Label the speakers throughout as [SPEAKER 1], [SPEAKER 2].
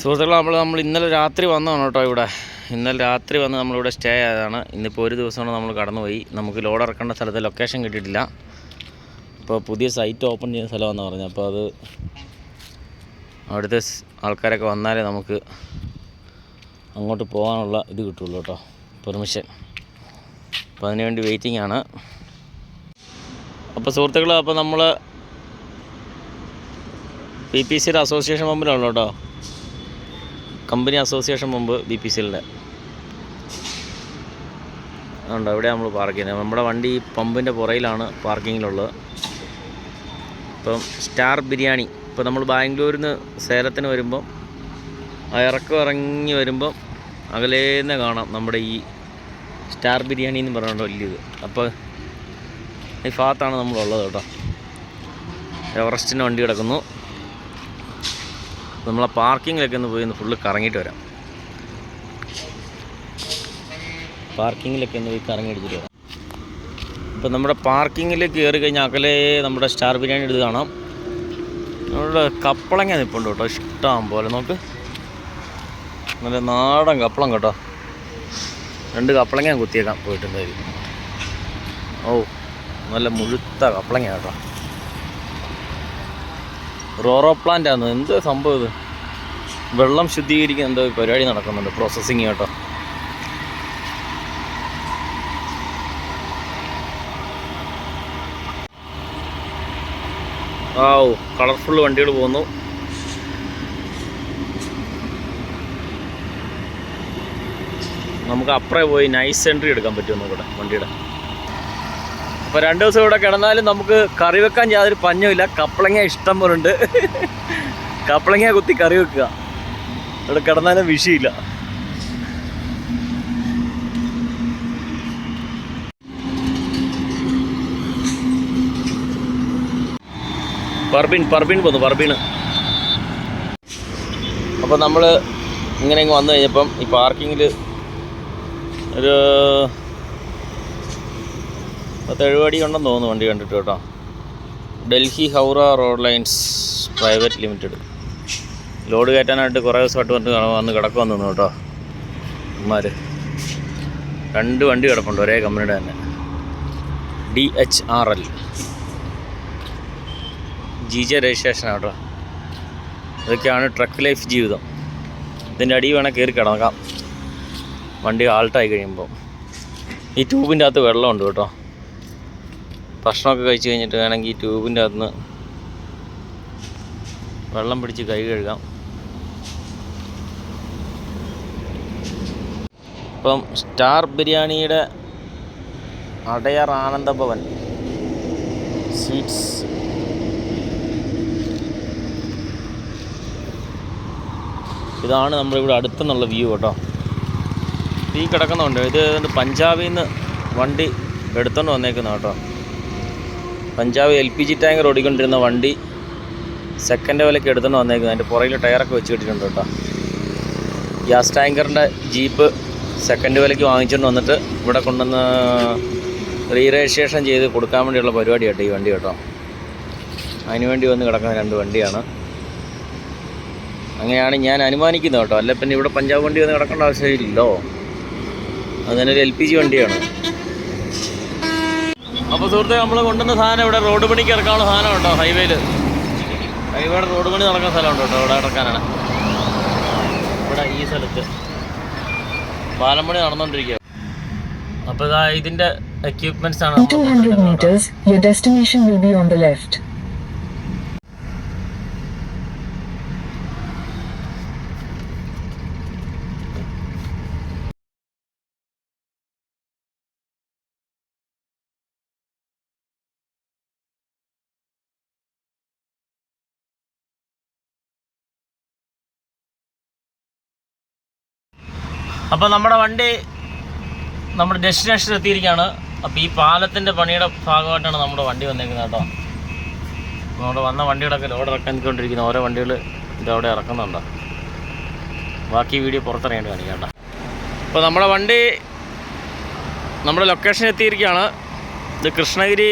[SPEAKER 1] സുഹൃത്തുക്കളെ നമ്മൾ നമ്മൾ ഇന്നലെ രാത്രി വന്നതാണ് കേട്ടോ ഇവിടെ. ഇന്നലെ രാത്രി വന്ന് നമ്മളിവിടെ സ്റ്റേ ആയതാണ്. ഇന്നിപ്പോൾ ഒരു ദിവസമാണ് നമ്മൾ കടന്നുപോയി. നമുക്ക് ലോഡ് ഇറക്കേണ്ട സ്ഥലത്ത് ലൊക്കേഷൻ കിട്ടിയിട്ടില്ല. അപ്പോൾ പുതിയ സൈറ്റ് ഓപ്പൺ ചെയ്യുന്ന സ്ഥലമാണെന്ന് പറഞ്ഞു അപ്പോൾ അത് അവിടുത്തെ ആൾക്കാരൊക്കെ വന്നാലേ നമുക്ക് അങ്ങോട്ട് പോകാനുള്ള ഇത് കിട്ടുള്ളൂ കേട്ടോ. പെർമിഷൻ. അപ്പോൾ അതിനുവേണ്ടി വെയിറ്റിംഗ് ആണ്. അപ്പോൾ സുഹൃത്തുക്കളെ അപ്പോൾ നമ്മൾ പി പി സിയുടെ അസോസിയേഷൻ മുമ്പിലാണല്ലോ കേട്ടോ. കമ്പനി അസോസിയേഷൻ മുമ്പ് ബി പി സിയിലെ അതുകൊണ്ട് അവിടെ നമ്മൾ പാർക്ക് ചെയ്യുന്നത്. നമ്മുടെ വണ്ടി പമ്പിന്റെ പുറയിലാണ് പാർക്കിങ്ങിലുള്ളത് ഇപ്പം സ്റ്റാർ ബിരിയാണി. ഇപ്പോൾ നമ്മൾ ബാംഗ്ലൂരിൽ നിന്ന് സേലത്തിന് വരുമ്പം ഇറക്കം ഇറങ്ങി വരുമ്പം അകലേന്ന് കാണാം നമ്മുടെ ഈ സ്റ്റാർ ബിരിയാണി എന്ന് പറഞ്ഞുകൊണ്ട് വലിയത്. അപ്പോൾ ഈ ഭാഗത്താണ് നമ്മളുള്ളത് കേട്ടോ. എവറസ്റ്റിന്റെ വണ്ടി കിടക്കുന്നു. നമ്മളെ പാർക്കിങ്ങിലൊക്കെ ഒന്ന് പോയി ഒന്ന് ഫുള്ള് കറങ്ങിയിട്ട് വരാം. പാർക്കിങ്ങിലൊക്കെ ഒന്ന് പോയി കറങ്ങി വരാം. ഇപ്പം നമ്മുടെ പാർക്കിങ്ങിൽ കയറി കഴിഞ്ഞാൽ അകലെ നമ്മുടെ സ്റ്റാർ ബിരിയാണി എടുത്ത് കാണാം. നമ്മുടെ കപ്പളങ്ങ നിൽപ്പുണ്ട് കേട്ടോ ഇഷ്ടം പോലെ. നോക്ക്. നല്ല നാടൻ കപ്പളം കേട്ടോ. രണ്ട് കപ്പളങ്ങ കുത്തിയേക്കാം പോയിട്ടുണ്ടായിരിക്കും ഓ നല്ല മുഴുത്ത കപ്പളങ്ങ കേട്ടോ. റോറോ പ്ലാന്റ് ആണ് എന്ത് സംഭവം ഇത്? വെള്ളം ശുദ്ധീകരിക്കാൻ എന്തോ പരിപാടി നടക്കുന്നുണ്ട്. പ്രോസസ്സിങ് കേട്ടോ. ആ കളർഫുൾ വണ്ടികൾ പോകുന്നു നമുക്ക് അപ്പുറേ പോയി നൈസ് എൻട്രി എടുക്കാൻ പറ്റുമെന്ന് കൂടെ വണ്ടിയുടെ? അപ്പോൾ രണ്ട് ദിവസം ഇവിടെ കിടന്നാലും നമുക്ക് കറി വെക്കാൻ യാതൊരു പഞ്ഞമില്ല കപ്പളങ്ങ ഇഷ്ടം പോലെ ഉണ്ട് കപ്പളങ്ങ കുത്തി കറി വെക്കുക. ഇവിടെ കിടന്നാലും വിഷയില്ല പർബിൻ പർബിൻ പോന്നു പർബിന് അപ്പോൾ നമ്മൾ ഇങ്ങനെ ഇങ്ങ് വന്നു കഴിഞ്ഞപ്പം ഈ പാർക്കിങ്ങിൽ ഒരു പത്തെഴുപത് അടി ഉണ്ടെന്ന് തോന്നുന്നു വണ്ടി കണ്ടിട്ട് കേട്ടോ. Delhi Howrah road lines private limited. Load കയറ്റാനായിട്ട് കുറേ ദിവസമായിട്ട് വന്ന് വന്ന് കിടക്കുമെന്ന് തോന്നുന്നു കേട്ടോ. ഇമാർ രണ്ട് വണ്ടി കിടപ്പുണ്ട് ഒരേ കമ്പനിയുടെ തന്നെ. D H R L. G J registration കേട്ടോ. ഇതൊക്കെയാണ് ട്രക്ക് ലൈഫ് ജീവിതം. ഇതിന്റെ അടി വേണേൽ കയറി കിടക്കാം. വണ്ടി ആൾട്ടായി കഴിയുമ്പോൾ ഈ ട്യൂബിന്റെ അകത്ത് വെള്ളമുണ്ട് കേട്ടോ. ഭക്ഷണമൊക്കെ കഴിച്ച് കഴിഞ്ഞിട്ട് വേണമെങ്കിൽ ട്യൂബിന്റെ അകത്ത് വെള്ളം പിടിച്ച് കൈ കഴുകാം. ഇപ്പം സ്റ്റാർ ബിരിയാണിയുടെ അടയർ ആനന്ദഭവൻ സ്വീറ്റ്സ്. ഇതാണ് നമ്മളിവിടെ അടുത്തുനിന്നുള്ള വ്യൂ കേട്ടോ. ഈ കിടക്കുന്നുണ്ട് ഇത് പഞ്ചാബിൽ നിന്ന് വണ്ടി എടുത്തുകൊണ്ട് വന്നേക്കുന്ന കേട്ടോ. Punjab L P G tanker ഓടിക്കൊണ്ടിരുന്ന വണ്ടി സെക്കൻഡ് വിലയ്ക്ക് എടുത്തുകൊണ്ട് വന്നേക്കുന്നത് അതിന്റെ പുറകിൽ ടയറൊക്കെ വെച്ച് കിട്ടിയിട്ടുണ്ട് കേട്ടോ. ഗ്യാസ് ടാങ്കറിന്റെ ജീപ്പ് സെക്കൻഡ് വിലയ്ക്ക് വാങ്ങിച്ചുകൊണ്ട് വന്നിട്ട് ഇവിടെ കൊണ്ടുവന്ന് റീ രജിസ്ട്രേഷൻ ചെയ്ത് കൊടുക്കാൻ വേണ്ടിയുള്ള പരിപാടി കേട്ടോ ഈ വണ്ടി കേട്ടോ. അതിനുവേണ്ടി വന്ന് കിടക്കുന്ന രണ്ട് വണ്ടിയാണ്. അങ്ങനെയാണ് ഞാൻ അനുമാനിക്കുന്നത് കേട്ടോ. അല്ല പിന്നെ ഇവിടെ പഞ്ചാബ് വണ്ടി വന്ന് കിടക്കേണ്ട ആവശ്യമില്ലല്ലോ. അത് തന്നെ ഒരു എൽ പി ജി വണ്ടിയാണ്. അപ്പോൾ സുഹൃത്തെ നമ്മൾ കൊണ്ടുവന്ന സാധനം ഇവിടെ റോഡ് പണിക്ക് ഇറക്കാനുള്ള സാധനം ഉണ്ടോ ഹൈവേയിൽ ഹൈവേയുടെ റോഡ് പണി നടക്കുന്ന സ്ഥലമുണ്ട് കേട്ടോ ഇവിടെ ഇറക്കാനാണ്. ഇവിടെ ഈ സ്ഥലത്ത്. പാലം പണി നടന്നുകൊണ്ടിരിക്കുക അപ്പോൾ ഇതാ ഇതിന്റെ എക്യുപ്മെന്റ്സ് ആണ്. അപ്പോൾ നമ്മുടെ വണ്ടി നമ്മുടെ ഡെസ്റ്റിനേഷൻ എത്തിയിരിക്കുകയാണ്. അപ്പോൾ ഈ പാലത്തിന്റെ പണിയുടെ ഭാഗമായിട്ടാണ് നമ്മുടെ വണ്ടി വന്നേക്കുന്നത് കേട്ടോ. നമ്മുടെ വന്ന വണ്ടികളൊക്കെ ലോഡ് ഇറക്കാനിക്കൊണ്ടിരിക്കുന്ന ഓരോ വണ്ടികൾ ഇതവിടെ ഇറക്കുന്നുണ്ടോ. ബാക്കി വീഡിയോ പുറത്തിറങ്ങേണ്ടി കാണിക്കണ്ട അപ്പോൾ നമ്മുടെ വണ്ടി നമ്മുടെ ലൊക്കേഷൻ എത്തിയിരിക്കുകയാണ്. ഇത് കൃഷ്ണഗിരി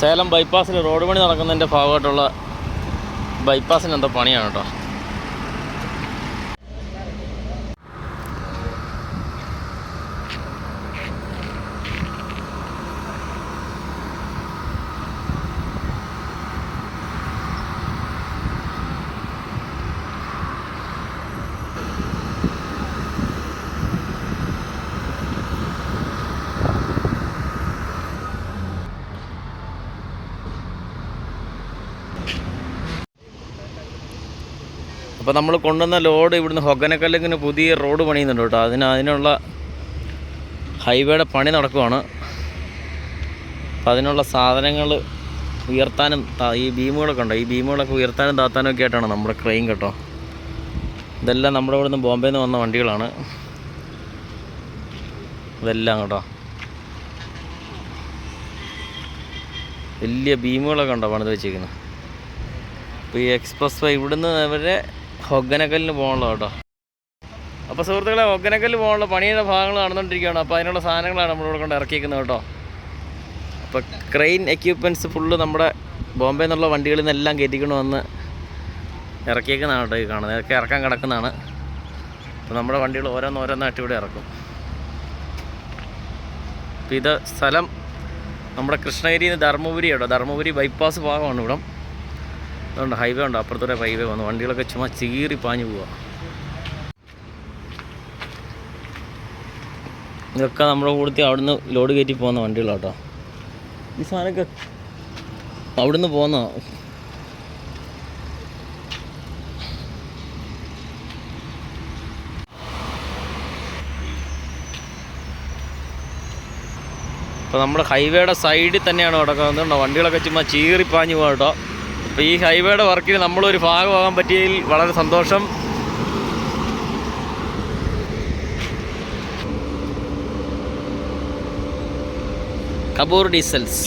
[SPEAKER 1] സേലം ബൈപ്പാസിൽ റോഡ് പണി നടക്കുന്നതിന്റെ ഭാഗമായിട്ടുള്ള ബൈപ്പാസിന് എന്തോ പണിയാണ് കേട്ടോ. അപ്പോൾ നമ്മൾ കൊണ്ടുവന്ന ലോഡ് ഇവിടുന്ന് ഹൊഗനക്കല്ലിങ്ങനെ പുതിയ റോഡ് പണിയുന്നുണ്ട് കേട്ടോ. അതിന് അതിനുള്ള ഹൈവേയുടെ പണി നടക്കുവാണ്. അപ്പം അതിനുള്ള സാധനങ്ങൾ ഉയർത്താനും ഈ ബീമുകളൊക്കെ ഉണ്ടോ? ഈ ബീമുകളൊക്കെ ഉയർത്താനും താത്താനും ഒക്കെ ആയിട്ടാണ് നമ്മുടെ ക്രെയിൻ കേട്ടോ. ഇതെല്ലാം നമ്മുടെ ഇവിടുന്ന് ബോംബെയിൽ നിന്ന് വന്ന വണ്ടികളാണ്. ഇതെല്ലാം കേട്ടോ. വലിയ ബീമുകളൊക്കെ ഉണ്ടോ പണിത് വെച്ചേക്കുന്നത് അപ്പോൾ ഈ എക്സ്പ്രസ് വേ ഇവിടുന്ന് വരെ ഹൊഗനക്കല്ലിന് പോകണല്ലോ കേട്ടോ. അപ്പോൾ സുഹൃത്തുക്കളെ ഒഗ്ഗനക്കല്ല് പോകാനുള്ള പണിയുടെ ഭാഗങ്ങൾ നടന്നുകൊണ്ടിരിക്കുകയാണ്. അപ്പോൾ അതിനുള്ള സാധനങ്ങളാണ് നമ്മളിവിടെ കൊണ്ട് ഇറക്കിയിരിക്കുന്നത് കേട്ടോ. അപ്പോൾ ക്രെയിൻ എക്യുപ്മെന്റ്സ് ഫുള്ള് നമ്മുടെ ബോംബെ നിന്നുള്ള വണ്ടികളിൽ നിന്നെല്ലാം കയറ്റിക്കൊണ്ട് വന്ന് ഇറക്കിയേക്കുന്നതാണ് കേട്ടോ ഈ കാണുന്നത്. ഇതൊക്കെ ഇറക്കാൻ കിടക്കുന്നതാണ്. അപ്പോൾ നമ്മുടെ വണ്ടികൾ ഓരോന്നോരോന്നായിട്ട് ഇവിടെ ഇറക്കും. അപ്പോൾ ഇത് സ്ഥലം നമ്മുടെ കൃഷ്ണഗിരിയിൽ നിന്ന് ധർമ്മപുരി കേട്ടോ. ധർമ്മപുരി ബൈപ്പാസ് ഭാഗമാണ് ഇവിടം. അതുകൊണ്ട് ഹൈവേ ഉണ്ട്. അപ്പുറത്തൂടെ ഹൈവേ വന്നു. വണ്ടികളൊക്കെ ചുമ്മാ ചീറി പാഞ്ഞു പോവാ. ഇതൊക്കെ നമ്മുടെ കൂടുതൽ അവിടുന്ന് ലോഡ് കയറ്റി പോകുന്ന വണ്ടികളാട്ടോ. ഈ സാധനമൊക്കെ അവിടുന്ന് പോകുന്ന അപ്പോൾ നമ്മുടെ ഹൈവേയുടെ സൈഡിൽ തന്നെയാണ് കിടക്കുന്നത് വണ്ടികളൊക്കെ ചുമ്മാ ചീറിപ്പാഞ്ഞു പോകാം കേട്ടോ. അപ്പോൾ ഈ ഹൈവേയുടെ വർക്കിൽ നമ്മളൊരു ഭാഗമാകാൻ പറ്റിയതിൽ വളരെ സന്തോഷം. കബൂർ ഡീസൽസ്.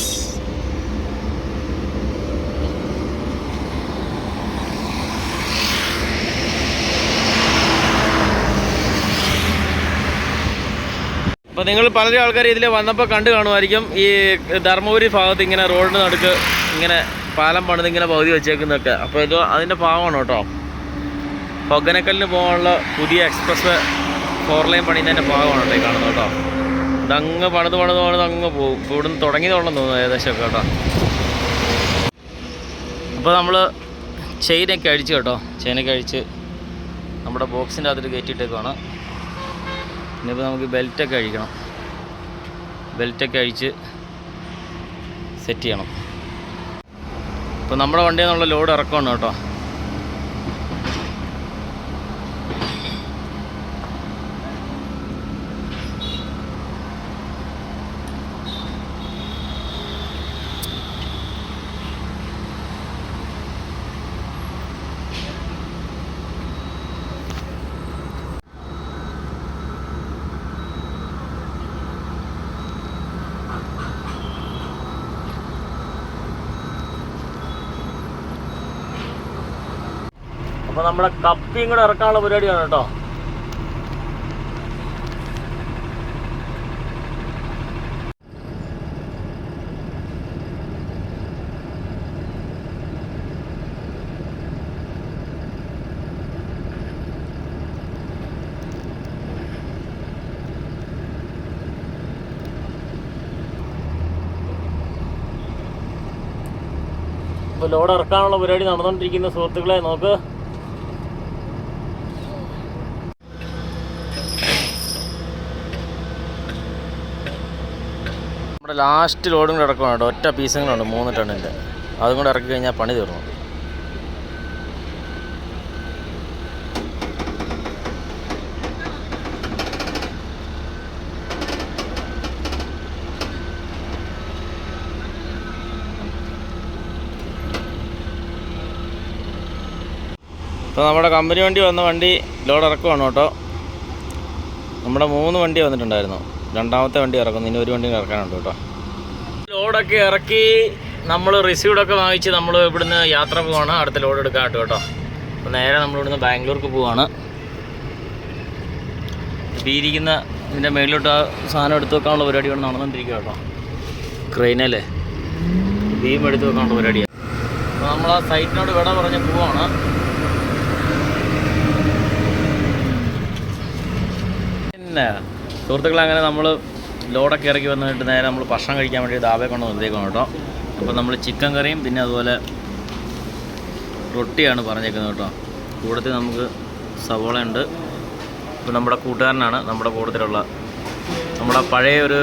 [SPEAKER 1] അപ്പോൾ നിങ്ങൾ പല ആൾക്കാർ ഇതിൽ വന്നപ്പോൾ കണ്ടു കാണുമായിരിക്കും ഈ ധർമ്മപുരി ഭാഗത്ത് ഇങ്ങനെ റോഡിന് നടുക്ക് ഇങ്ങനെ പാലം പണിത് ഇങ്ങനെ പകുതി വെച്ചേക്കുന്നൊക്കെ അപ്പോൾ ഇത് അതിന്റെ ഭാഗമാണ് കേട്ടോ. പൊഗനക്കല്ലിന് പോകാനുള്ള പുതിയ എക്സ്പ്രസ് ഫോർ ലൈൻ പണിയുന്നതിന്റെ ഭാഗമാണ് കേട്ടോ ഈ കാണുന്നത് കേട്ടോ. ഇതങ്ങ് പണിത് പണിത് പണിത് അങ്ങ് പോകും. ഇപ്പോൾ ഇവിടുന്ന് തുടങ്ങിയതോളം തോന്നുന്നു ഏകദേശം ഒക്കെ കേട്ടോ. അപ്പോൾ നമ്മൾ ചെയിനൊക്കെ അഴിച്ചു കേട്ടോ. ചെയിനൊക്കെ അഴിച്ച് നമ്മുടെ ബോക്സിന്റെ അകത്തിൽ കയറ്റിയിട്ടേക്കാണ് ഇനിയിപ്പോൾ നമുക്ക് ബെൽറ്റൊക്കെ അഴിക്കണം. ബെൽറ്റൊക്കെ അഴിച്ച് സെറ്റ് ചെയ്യണം. ഇപ്പോൾ നമ്മുടെ വണ്ടിയിൽ നിന്നുള്ള ലോഡ് ഇറക്കമാണ് കേട്ടോ. അപ്പോൾ നമ്മുടെ കപ്പിയും കൂടെ ഇറക്കാനുള്ള പരിപാടിയാണ് കേട്ടോ. ഇപ്പോൾ ലോഡ് ഇറക്കാനുള്ള പരിപാടി നടന്നുകൊണ്ടിരിക്കുന്ന സുഹൃത്തുക്കളെ നോക്ക്. നമ്മുടെ ലാസ്റ്റ് ലോഡും കൂടെ കേട്ടോ. ഒറ്റ പീസുകളുണ്ട് മൂന്ന് ടണ്ണിന്റെ. അതും കൂടെ ഇറക്കി കഴിഞ്ഞാൽ പണി തീർന്നു. ഇപ്പോൾ നമ്മുടെ കമ്പനി വണ്ടി വന്ന വണ്ടി ലോഡ് ഇറക്കുവാണ് കേട്ടോ. നമ്മുടെ മൂന്ന് വണ്ടി വന്നിട്ടുണ്ടായിരുന്നു. രണ്ടാമത്തെ വണ്ടി ഇറക്കുന്നു. ഇനി ഒരു വണ്ടി ഇറക്കാനുണ്ട് കേട്ടോ. ലോഡൊക്കെ ഇറക്കി നമ്മൾ റിസീവ്ഡൊക്കെ വാങ്ങിച്ച് നമ്മൾ ഇവിടുന്ന് യാത്ര പോവാണ്. അടുത്ത ലോഡ് എടുക്കാട്ടോ കേട്ടോ. അപ്പോൾ നേരെ നമ്മൾ ഇവിടുന്ന് ബാംഗ്ലൂർക്ക് പോവാണ്. ഇരിക്കുന്ന ഇതിന്റെ മേളിലോട്ട് ആ സാധനം എടുത്തു വെക്കാനുള്ള പരിപാടി ഇവിടെ നടന്നുകൊണ്ടിരിക്കുക കേട്ടോ. ക്രെയിനല്ലേ ബീം എടുത്തു വെക്കാനുള്ള പരിപാടിയാണ് നമ്മൾ ആ സൈറ്റിനോട് വിട പറഞ്ഞ് പോവാണ്. പിന്നെ സുഹൃത്തുക്കളെ അങ്ങനെ നമ്മൾ ലോഡൊക്കെ ഇറക്കി വന്നിട്ട് നേരെ നമ്മൾ ഭക്ഷണം കഴിക്കാൻ വേണ്ടി ദാബെ കൊണ്ട് നിർത്തിയേക്കണം കേട്ടോ. അപ്പോൾ നമ്മൾ ചിക്കൻ കറിയും പിന്നെ അതുപോലെ റൊട്ടിയാണ് പറഞ്ഞേക്കുന്നത് കേട്ടോ. കൂടത്തിൽ നമുക്ക് സവോള ഉണ്ട്. ഇപ്പോൾ നമ്മുടെ കൂട്ടുകാരനാണ് നമ്മുടെ കൂട്ടത്തിലുള്ള. നമ്മുടെ പഴയ ഒരു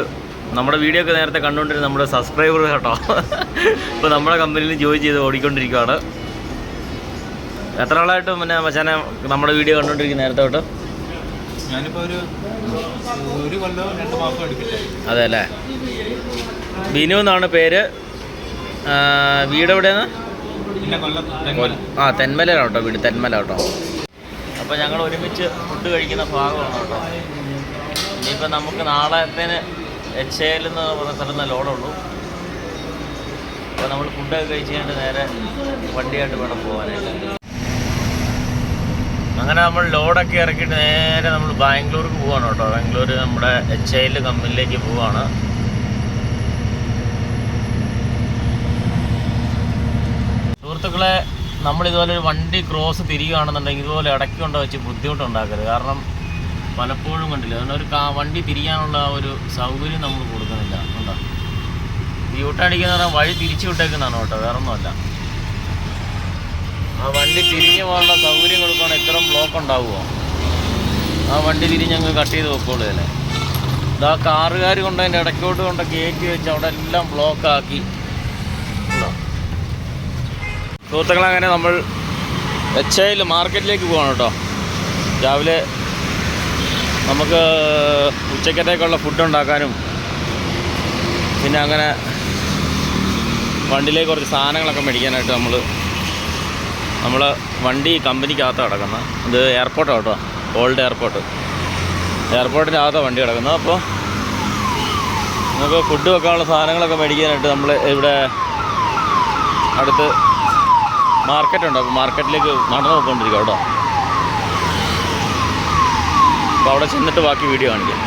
[SPEAKER 1] നമ്മുടെ വീഡിയോ ഒക്കെ നേരത്തെ കണ്ടുകൊണ്ടിരുന്ന നമ്മുടെ സബ്സ്ക്രൈബർ കേട്ടോ. ഇപ്പോൾ നമ്മുടെ കമ്പനിയിൽ ജോയിൻ ചെയ്ത് ഓടിക്കൊണ്ടിരിക്കുകയാണ് എത്ര ആളായിട്ടും പിന്നെ മച്ചാനെ നമ്മുടെ വീഡിയോ കണ്ടുകൊണ്ടിരിക്കുന്ന നേരത്തെ തൊട്ട്?
[SPEAKER 2] ഞാനിപ്പോ ഒരു ഒരു കൊല്ലം രണ്ട് മാസം എടുക്കില്ല
[SPEAKER 1] അതെ അല്ലേ ബിനു എന്നാണ് പേര്? വീട് എവിടെയാണ്?
[SPEAKER 2] പിന്നെ കൊല്ലം തെന്മല.
[SPEAKER 1] ആ തെന്മലയാണ് കേട്ടോ വീട് തെന്മല കേട്ടോ. അപ്പോൾ ഞങ്ങൾ ഒരുമിച്ച് ഫുഡ് കഴിക്കുന്ന ഭാഗമാണ് കേട്ടോ. ഇനിയിപ്പോൾ നമുക്ക് നാളത്തേന് എച്ച് എൽ എന്ന് പറഞ്ഞ സ്ഥലത്ത് ലോഡുള്ളൂ. അപ്പോൾ നമ്മൾ ഫുഡൊക്കെ കഴിച്ച് കഴിഞ്ഞിട്ട് നേരെ വണ്ടിയായിട്ട് വേണം പോകാനായിട്ട്. അങ്ങനെ നമ്മൾ ലോഡൊക്കെ ഇറക്കിയിട്ട് നേരെ നമ്മൾ ബാംഗ്ലൂർക്ക് പോവാണ് കേട്ടോ. ബാംഗ്ലൂർ നമ്മുടെ എച്ച് ഐ എൽ കമ്പനിയിലേക്ക് പോവാണ്. സുഹൃത്തുക്കളെ നമ്മൾ ഇതുപോലെ ഒരു വണ്ടി ക്രോസ് തിരിയുകയാണെന്നുണ്ടെങ്കിൽ ഇതുപോലെ ഇടയ്ക്ക് കൊണ്ട് വെച്ച് ബുദ്ധിമുട്ടുണ്ടാക്കരുത്. കാരണം പലപ്പോഴും കണ്ടില്ല അതുകൊണ്ട് ഒരു വണ്ടി തിരിയാനുള്ള ഒരു സൗകര്യം നമ്മൾ കൊടുക്കുന്നില്ല. ഉണ്ടോ ഈ പറഞ്ഞാൽ വഴി തിരിച്ചു വിട്ടേക്കുന്നതാണ് കേട്ടോ വേറെ ഒന്നുമല്ല ആ വണ്ടി തിരിഞ്ഞു പോകാനുള്ള സൗകര്യം കൊടുക്കുകയാണെങ്കിൽ ഇത്രയും ബ്ലോക്ക് ഉണ്ടാവുമോ? ആ വണ്ടി തിരിഞ്ഞ് അങ്ങ് കട്ട് ചെയ്ത് വെക്കോളൂ അല്ലേ ഇതാ കാറുകാർ കൊണ്ട് അതിന്റെ ഇടയ്ക്കോട്ട് കൊണ്ട് കയറ്റി വെച്ച് അവിടെ എല്ലാം ബ്ലോക്ക് ആക്കി. ഉണ്ടോ? സുഹൃത്തുക്കളെ അങ്ങനെ നമ്മൾ എച്ച് ഐയിൽ മാർക്കറ്റിലേക്ക് പോകണം കേട്ടോ. രാവിലെ നമുക്ക് ഉച്ചക്കത്തേക്കുള്ള ഫുഡ് ഉണ്ടാക്കാനും പിന്നെ അങ്ങനെ വണ്ടിയിലേക്ക് കുറച്ച് സാധനങ്ങളൊക്കെ മേടിക്കാനായിട്ട് നമ്മൾ നമ്മൾ വണ്ടി കമ്പനിക്കകത്ത് കിടക്കുന്നത് ഇത് എയർപോർട്ടാണ് കേട്ടോ. Old airport. എയർപോർട്ടിന്റെ അകത്താണ് വണ്ടി കിടക്കുന്നത് അപ്പോൾ നമുക്ക് ഫുഡ് വെക്കാനുള്ള സാധനങ്ങളൊക്കെ മേടിക്കാനായിട്ട് നമ്മൾ ഇവിടെ അടുത്ത് മാർക്കറ്റുണ്ട്. അപ്പോൾ മാർക്കറ്റിലേക്ക് നടന്നു പോയിക്കൊണ്ടിരിക്കുക കേട്ടോ. അപ്പോൾ അവിടെ ചെന്നിട്ട് ബാക്കി വീഡിയോ കാണിക്കാം.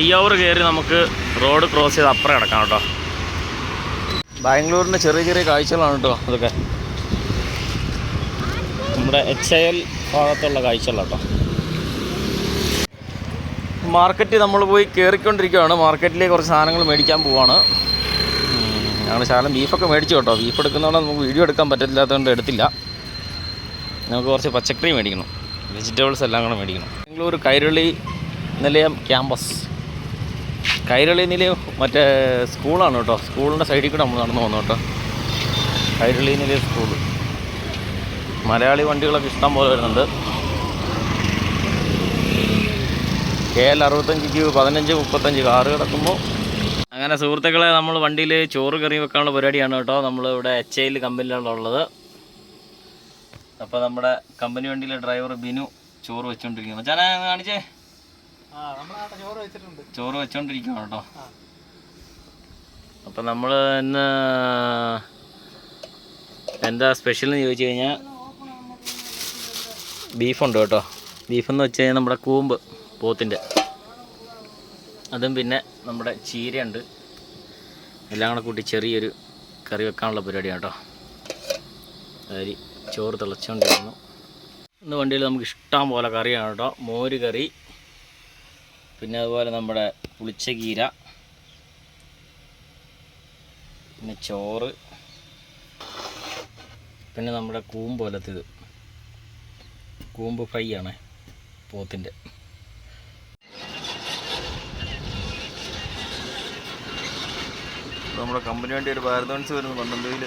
[SPEAKER 1] ഫ്ലൈ ഓവർ കയറി നമുക്ക് റോഡ് ക്രോസ് ചെയ്ത് അപ്പുറം കിടക്കാം കേട്ടോ. ബാംഗ്ലൂരിന്റെ ചെറിയ ചെറിയ കാഴ്ചകളാണ് കേട്ടോ അതൊക്കെ. നമ്മുടെ എച്ച് ഐ എൽ ഭാഗത്തുള്ള കാഴ്ചകളാണ് കേട്ടോ. മാർക്കറ്റ് നമ്മൾ പോയി കയറിക്കൊണ്ടിരിക്കുകയാണ് മാർക്കറ്റിലേക്ക് കുറച്ച് സാധനങ്ങൾ മേടിക്കാൻ പോവാണ്. ഞങ്ങൾ ശാലം ബീഫൊക്കെ മേടിച്ചു കേട്ടോ. ബീഫ് എടുക്കുന്നതുകൊണ്ട് നമുക്ക് വീഡിയോ എടുക്കാൻ പറ്റില്ലാത്തതുകൊണ്ട് എടുത്തില്ല. നമുക്ക് കുറച്ച് പച്ചക്കറി മേടിക്കണം. വെജിറ്റബിൾസ് എല്ലാം കൂടെ മേടിക്കണം. ബാംഗ്ലൂർ കൈരളി നിലയം ക്യാമ്പസ് കൈരളി നിലയം മറ്റേ സ്കൂളാണ് കേട്ടോ. സ്കൂളിന്റെ സൈഡിൽ കൂടെ നമ്മൾ നടന്നു പോകുന്നു കേട്ടോ. കൈരളി നിലയം സ്കൂൾ മലയാളി വണ്ടികളൊക്കെ ഇഷ്ടം പോലെ വരുന്നുണ്ട്. കെ എൽ അറുപത്തഞ്ച് ക്യൂ പതിനഞ്ച് മുപ്പത്തഞ്ച് കാറ് കിടക്കുമ്പോൾ അങ്ങനെ സുഹൃത്തുക്കളെ നമ്മൾ വണ്ടിയിൽ ചോറ് കറി വെക്കാനുള്ള പരിപാടിയാണ് കേട്ടോ. നമ്മൾ ഇവിടെ എച്ച് ഐയിൽ കമ്പനിയിലാണ് ഉള്ളത്. അപ്പോൾ നമ്മുടെ കമ്പനി വണ്ടിയിലെ ഡ്രൈവർ ബിനു ചോറ് വെച്ചുകൊണ്ടിരിക്കുന്നു മച്ചാനെ കാണിച്ചേ.
[SPEAKER 2] നമ്മളവിടെ ചോറ് വെച്ചിട്ടുണ്ട്.
[SPEAKER 1] ചോറ് വെച്ചോണ്ടിരിക്കുകയാണ് കേട്ടോ. അപ്പം നമ്മൾ ഇന്ന് എന്താ സ്പെഷ്യൽ എന്ന് ചോദിച്ചു കഴിഞ്ഞാൽ ബീഫുണ്ട് കേട്ടോ. ബീഫെന്ന് വെച്ച് കഴിഞ്ഞാൽ നമ്മുടെ കൂമ്പ് പോത്തിന്റെ അതും പിന്നെ നമ്മുടെ ചീരയുണ്ട്. എല്ലാം കൂടെ കൂട്ടി ചെറിയൊരു കറി വെക്കാനുള്ള പരിപാടിയാണ് കേട്ടോ. അരി ചോറ് തിളച്ചുകൊണ്ടിരിക്കുന്നു ഇന്ന് വണ്ടിയിൽ നമുക്ക് ഇഷ്ടം പോലെ കറിയാണ് കേട്ടോ. മോര് കറി പിന്നെ അതുപോലെ നമ്മുടെ പുളിച്ചകീര പിന്നെ ചോറ് പിന്നെ നമ്മുടെ കൂമ്പ് പോലത്തേത് കൂമ്പ് ഫ്രൈ ആണ് പോത്തിന്റെ നമ്മുടെ കമ്പനി വേണ്ടി ഒരു ഭാരതവൻസ് വരുന്നു പന്ത്രണ്ട്